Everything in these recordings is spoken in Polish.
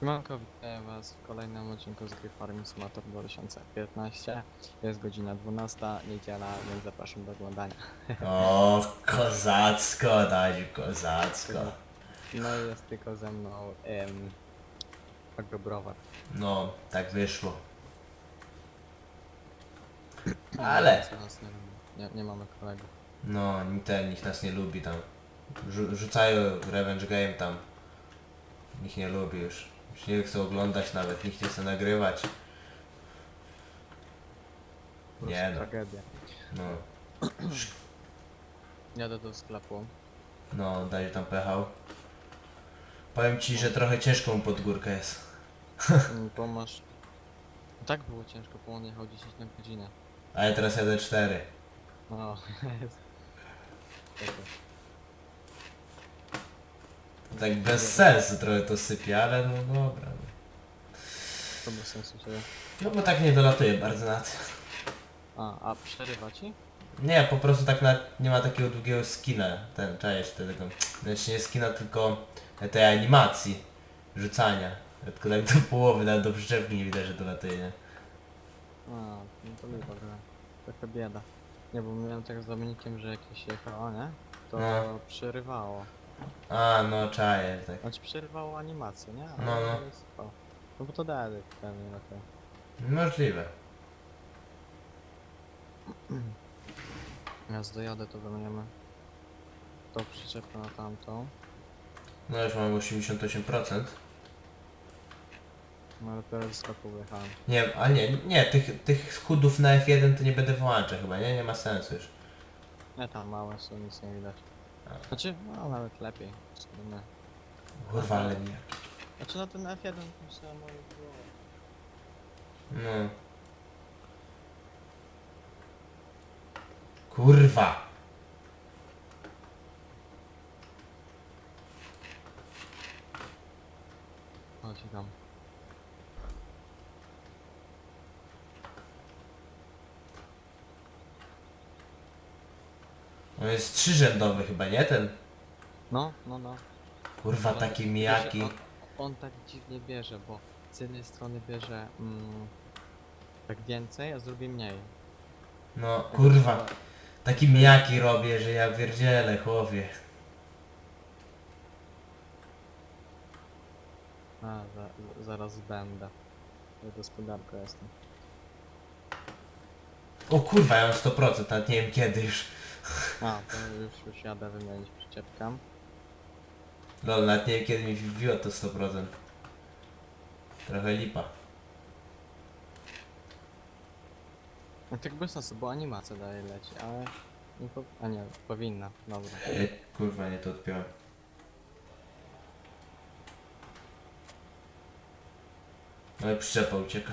Siemanko, witam was w kolejnym odcinku z gry Farming Simulator 2015. Jest godzina 12, niedziela, więc zapraszam do oglądania. O, kozacko, Dadziu, kozacko. No i jest tylko ze mną em, Agrobrowar. No, tak wyszło. Ale, nas nie, lubi. nie, nie mamy kolegów. no, ni- ten, nikt nas nie lubi tam. Rzu rzucają Revenge Game tam. Nikt nie lubi już. Już nie chce oglądać nawet, nikt nie chce nagrywać. Po Nie no. Tragedia. No, Jadę do sklepu. no, Dadziu tam pechał. Powiem ci, że trochę ciężko mu pod górkę jest. Mm, Pomasz. Tak było ciężko, bo on jechał 10 na godzinę. A ja teraz jadę 4. No, jest. Tak bez sensu trochę to sypie, ale no dobra. no. To bez sensu sobie. No bo tak nie dolatuję bardzo na to. A, a przerywa ci? Nie, po prostu tak na, nie ma takiego długiego skina, ten, cześć, tego, znaczy nie skina, tylko tej animacji rzucania. Tylko tak do połowy, nawet do przyczepki nie widać, że dolatuje, nie? A, no to lipa trochę. Taka bieda. Nie, bo miałem tak z Dominikiem, że jak się jechało, nie? To No. przerywało. A, no czaję, tak. Znaczy przerywało animację, nie? Ale No, no. to jest-. No bo to dalej pewnie na to. Możliwe. Jak dojadę to wymieniamy tą przyczepę na tamtą. No już mam 88%. No ale teraz z sklepu wyjechałem. Nie, a nie, nie, tych, tych chudów na F1 to nie będę wyłączał chyba, nie? Nie ma sensu już. Nie tam małe są, nic nie widać. A. Znaczy, no nawet lepiej. w sumie. Kurwa, ale nie. Znaczy na ten F1 to się może było. No. Kurwa. Chodź tam. On jest trzyrzędowy chyba, nie? Ten. No, no, no. Kurwa, On taki bierze- mijaki. On, on tak dziwnie bierze, bo z jednej strony bierze mm, tak więcej, a z drugiej mniej. No, Tak kurwa. Taki mijaki robię, że ja pierdzielę, chłopie. A, za, za- zaraz będę. Ja gospodarka jestem. O kurwa, ja mam 100%, nawet nie wiem kiedy już. A, to już, już jadę wymienić przyczepkę. Lol, nawet nie wiem kiedy mi wbiło to 100%. Trochę lipa. No tak bez sensu, bo animacja dalej leci, ale... Nie po... A nie, powinna, dobra. Ej, kurwa, nie to odpiąłem. Ale przyczepa ucieka.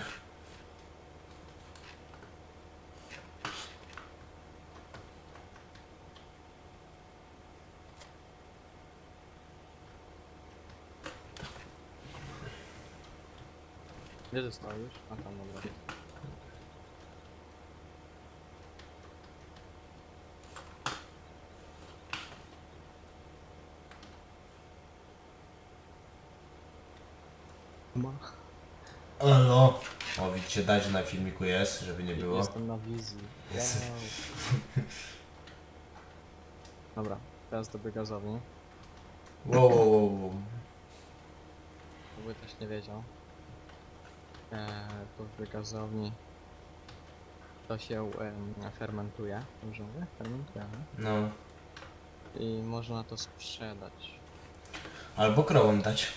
Gdzie ty stoisz? A tam, dobra. Ma. Alo. O, widzicie, dać na filmiku jest, żeby nie było. Jestem na wizji. Jest. Wow. Dobra, teraz do biogazowni. Wow, wow, wow, wow. Jakby też nie wiedział. To w biogazowni to się em, fermentuje. Dobrze mówię? Fermentuje, nie? No. I można to sprzedać. Albo krową dać.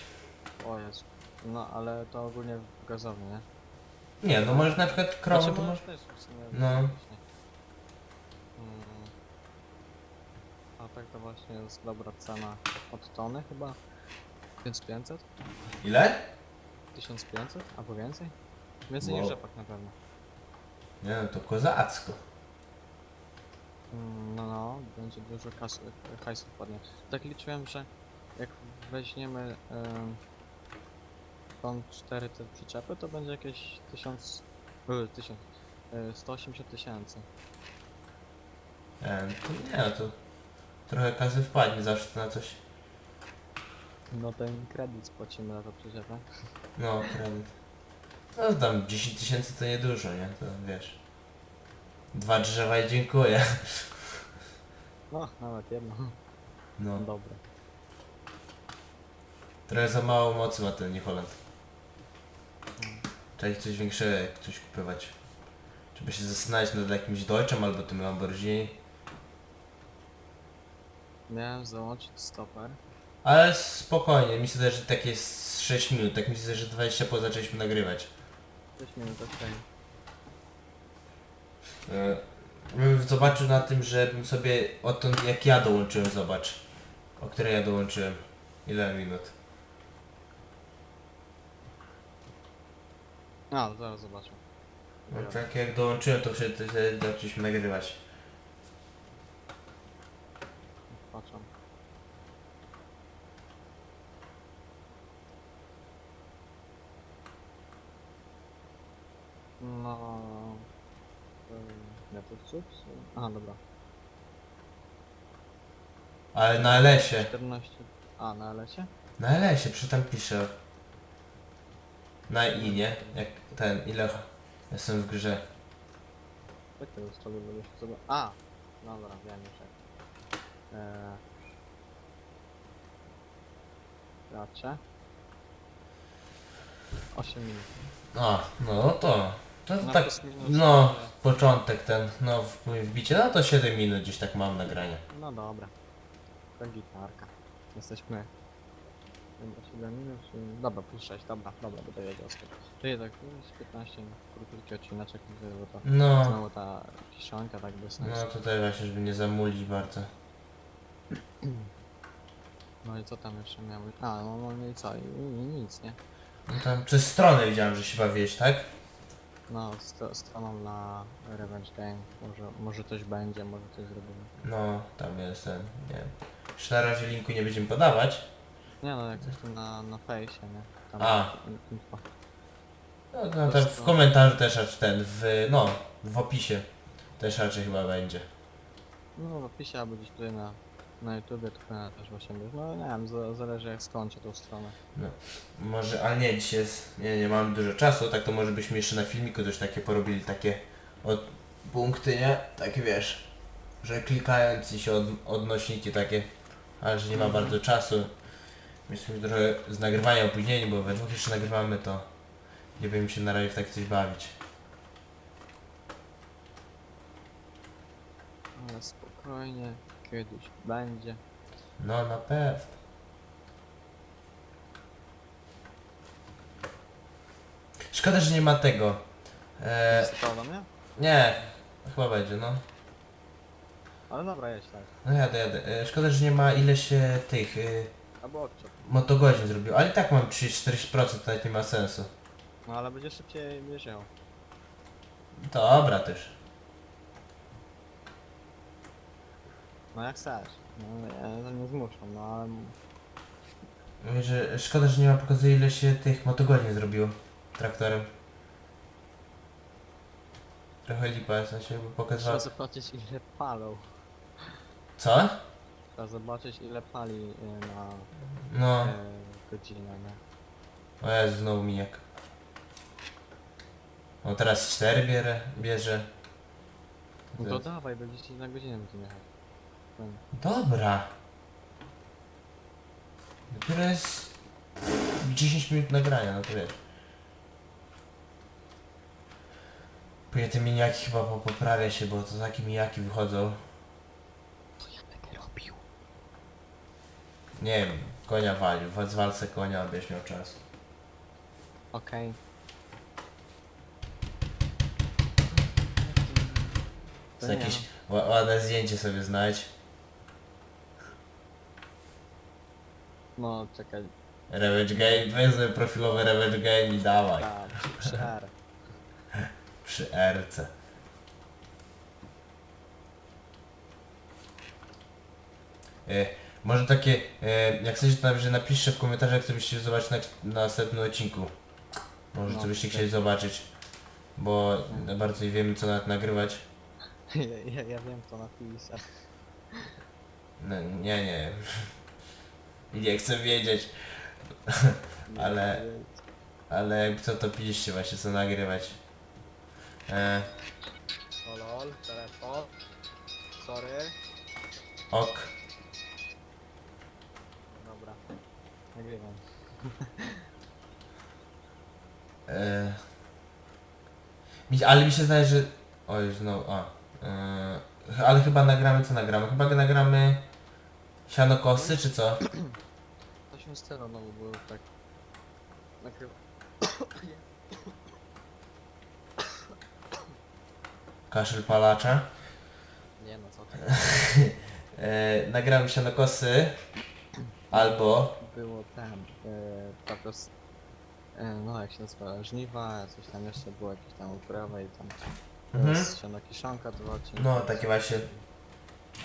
O jest. No ale to ogólnie w gazowni, nie? Nie, no możesz na przykład krową Znaczy, to możesz masz... też w sumie No. właśnie. Mm. A tak to właśnie jest dobra cena od tony chyba 1500? Ile? 1500? Albo więcej? Więcej Wow. niż rzepak na pewno. Nie no, to kozacko. Mm, No no, będzie dużo kas hajsu wpadnie. Tak liczyłem, że jak weźmiemy em, tą 4 te przyczepy, to będzie jakieś 1000... Yy, 1000... Yy, 180 tysięcy. E, to nie, no to trochę kasy wpadnie zawsze na coś. No ten kredyt spłacimy na to przyczepę. No, kredyt. No tam 10 tysięcy to niedużo, nie? To wiesz. Dwa drzewa i dziękuję. No, nawet jedno. No. Dobre. Trochę za mało mocy ma ten New Holland. Trzeba ich coś większego jak coś kupować. Trzeba się zastanawiać nad jakimś Deutschem albo tym Lamborghini. Miałem załączyć stoper. Ale spokojnie, mi się wydaje, że tak jest 6 minut, tak mi się wydaje, że 20 po zaczęliśmy nagrywać. 6 minut okej. E, bym zobaczył na tym, żebym sobie odtąd jak ja dołączyłem, zobacz. O której ja dołączyłem. Ile minut? A, zaraz zobaczę. No, tak jak dołączyłem, to wtedy wtedy zaczęliśmy nagrywać. Patrzę. No... to cud? A, dobra. Ale na LS-ie. 14. A, na lesie? Na LS-ie, przy tam piszę. Na i, nie? Jak ten, ile jestem w grze. Jak tego strzelby będę się sobie... A! Dobra, wiem już jak. Eee... Raczej. 8 minut. A, no to. To tak, plus minus, no, ale- początek ten, no, w wbicie, no to 7 minut gdzieś tak mam nagrania. No dobra. To gitarka. Jesteśmy... Chyba 7 minut, czy... Dobra, plus 6, dobra, dobra, będę wiedział z tym. Czyli tak, to jest 15 minut, krótki odcineczek, bo to... No, Znowu ta kiszonka tak bez sensu. no tutaj właśnie, żeby nie zamulić bardzo. No i co tam jeszcze miało być? A, no, no i co? I, i nic, nie? No tam przez stronę widziałem, że się bawiłeś, tak? No, st stroną na Revenge Game. Może, może coś będzie, może coś zrobimy. No, tam jest ten, nie wiem. Już na razie linku nie będziemy podawać. Nie no, jak coś tu na, na fejsie, nie? Tam A. in- info. No, no tam w komentarzu też aż ten, w, no, w opisie też raczej chyba będzie. No w opisie albo gdzieś tutaj na, na YouTubie, to powinna też właśnie być. No nie wiem, za- zależy jak skończę tą stronę. Może, ale nie, dzisiaj jest, nie, nie mamy dużo czasu, tak to może byśmy jeszcze na filmiku coś takie porobili, takie od punkty, nie? Takie wiesz, że klikając i się od, odnośniki takie, ale że nie ma Mhm. bardzo czasu. Mieliśmy trochę z nagrywania opóźnieni, bo we dwóch jeszcze nagrywamy, to nie będziemy się na razie w tak coś bawić. Ale spokojnie, kiedyś będzie. No na pewno. Szkoda, że nie ma tego. E, Sprawdza mnie? nie, chyba będzie, no. Ale dobra, jedź tak. No jadę, jadę. E, szkoda, że nie ma ile się tych e, Albo odczep. motogodzin zrobił, ale i tak mam 30-40%, to nawet nie ma sensu. No ale będzie szybciej będziesz jechał. Dobra też. No jak chcesz. No ja to nie zmuszam, no ale... Mówię, że szkoda, że nie ma pokazuje ile się tych motogodzin zrobiło traktorem. Trochę lipa, w sensie by Trzeba zobaczyć ile palą. Co? Trzeba zobaczyć ile pali y, na No, e, godzinę, nie? o Jezu, znowu mijak. O teraz 4 bierze, bierze. No to dawaj, będziecie na godzinę będziemy jechać. Ten. Dobra. Dopiero jest 10 minut nagrania, no to wiesz. Później te miniaki chyba po- poprawia się, bo to takie mijaki wychodzą. Co ja będę robił? Nie wiem, konia walił, wa- zwal se konia, abyś miał czas. Okej. To nie Jakieś ła- ładne zdjęcie sobie znajdź. No czekaj, Revenge Game, weź sobie profilowy Revenge Game i dawaj. tak, przy- przy R. Przy RC. E, może takie, e, jak chcecie to napiszcie, napiszcie w komentarzach, co byście zobaczyć na, na następnym odcinku. Może No, co byście tak. chcieli zobaczyć. Bo bardzo nie wiemy co nawet nagrywać. Ja, ja, ja wiem co napisać. No, nie, nie. I nie chcę wiedzieć, Ale- ale jakby co to piszcie właśnie, co nagrywać. E, lol, telefon. Sorry. ok. Dobra. Nagrywam. E, mi, ale mi się zdaje, że... Oj, znowu, a. E, ale chyba nagramy, co nagramy? Chyba nagramy... Siano kosy, czy co? To się stylo, no bo było tak. Nagrywa. Kaszel palacza. Nie no co ty. E, nagramy siano kosy. Albo... Było ten. Yy, po prostu. Yy, no jak się nazywa? Żniwa, coś tam jeszcze było jakieś tam uprawy i tam. Mhm. Mhm. Siano kiszonka, odcinki. No, takie właśnie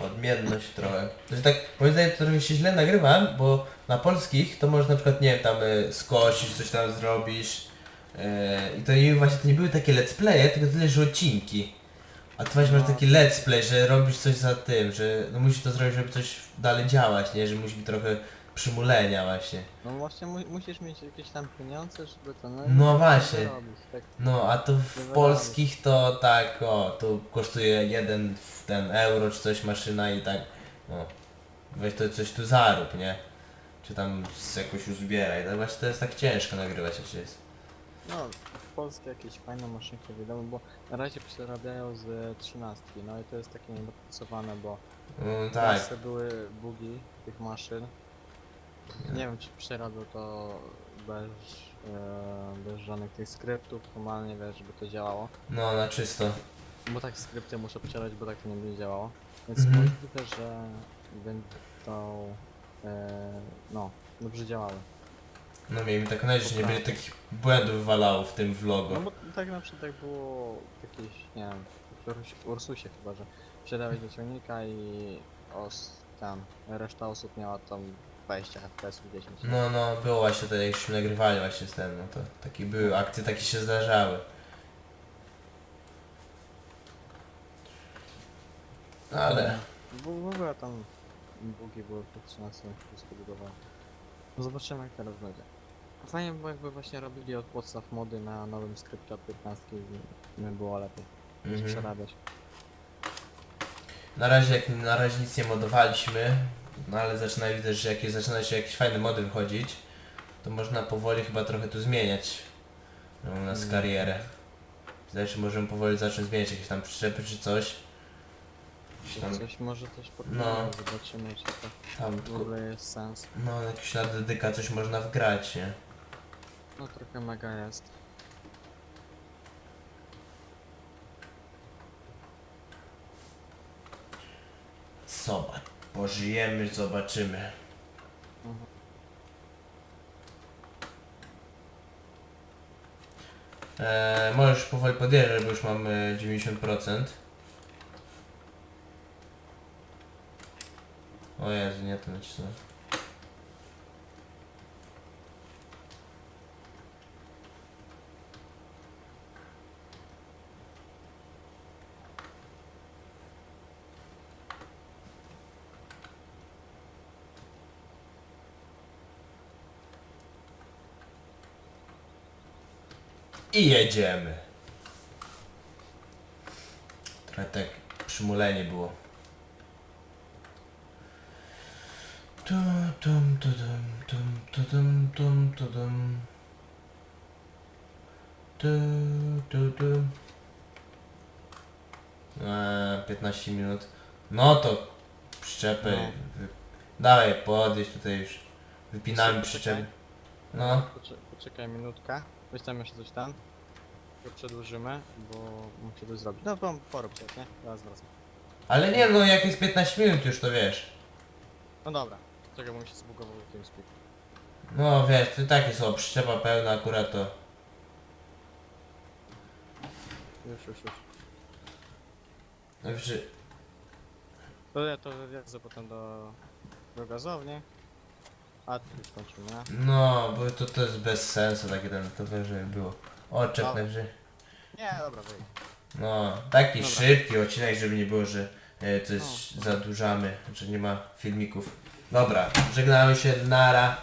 odmienność trochę. To jest tak, moim zdaniem to trochę się źle nagrywa, bo na polskich to można na przykład, nie wiem, tam y, skosić, coś tam zrobisz. y, I to nie, właśnie to nie były takie let's playe, tylko tyle, że odcinki. A tu właśnie masz No. taki let's play, że robisz coś za tym, że no musisz to zrobić, żeby coś dalej działać, nie? Że musi być trochę przymulenia właśnie. No właśnie mu musisz mieć jakieś tam pieniądze, żeby to no, No właśnie. Robić, tak. No, a tu w polskich to tak, o, tu kosztuje jeden w ten euro czy coś maszyna i tak, no, weź to coś tu zarób, nie? Czy tam z jakoś uzbieraj, no właśnie to jest tak ciężko nagrywać jak się jest. No, w Polsce jakieś fajne maszynki wiadomo, bo na razie przerabiają z trzynastki, no i to jest takie niedopracowane, bo No tak, Polsce były bugi tych maszyn. Nie wiem czy przerabiał to bez, e, bez żadnych tych skryptów, normalnie wiesz, żeby to działało. no na czysto. Bo tak skrypty muszę przerać, bo tak to nie będzie działało. Więc Mhm. możliwe, że będą e, no, dobrze działały. No miejmy tak nadzieję, że nie będzie takich błędów wywalało w tym vlogu. No bo tak na przykład jak było jakieś, nie wiem, w Ursus- Ursusie chyba, że przedałeś do ciągnika i os, tam, reszta osób miała tam 20 FPS 10. No, no, było właśnie to, jakśmy nagrywali właśnie z ten, no to takie były, akcje takie się zdarzały. Ale... Bo w ogóle tam bugi były w 13 wszystko budowane. No zobaczymy jak teraz będzie. Fajnie było jakby właśnie robili od podstaw mody na nowym skrypcie od 15 i by było lepiej Mhm. przerabiać. Na razie, jak na razie nic nie modowaliśmy, no ale zaczyna widać, że jak zaczyna się jakieś fajne mody wychodzić, to można powoli chyba trochę tu zmieniać no, u nas Mm. karierę. Zdaje się, możemy powoli zacząć zmieniać jakieś tam przyczepy czy coś. Tam, Coś może też No. podpowiadać, zobaczymy czy to tam w ogóle jest sens. no jakiś na dedyka coś można wgrać, nie? No trochę mega jest. Zobacz, pożyjemy, zobaczymy. Eee, możesz powoli podjeżdżać, bo już mamy 90%. O Jezu, nie to nacisnąłem. I jedziemy. Trochę tak przymulenie było. Tu, tum, tu, tum, tum, tu, tum, tum, tu, tum. Tu, tu, tu. Eee, 15 minut. No to przyczepy. No. Wy... Dawaj, podjedź tutaj już. Wypinamy przyczepy. No. Poczekaj, poczekaj minutkę. Weź tam jeszcze coś tam. To przedłużymy, bo muszę to zrobić. No to porób coś, nie? Teraz wracam. Ale nie no, jak jest 15 minut już to wiesz. No dobra. Czekaj, bo mi się zbugował TeamSpeak. No wiesz, to takie są, przyczepa pełna akurat to. Już, już, już. Że- To ja to wjadę potem do, do gazowni. A tu już kończymy, nie? no, bo to, to jest bez sensu takie ten, to wyżej było. Oczek Dobra. najwyżej. Nie, dobra, wyjdź. No, taki Dobra. szybki odcinek, żeby nie było, że e, coś zadłużamy, że nie ma filmików Dobra, żegnamy się, nara.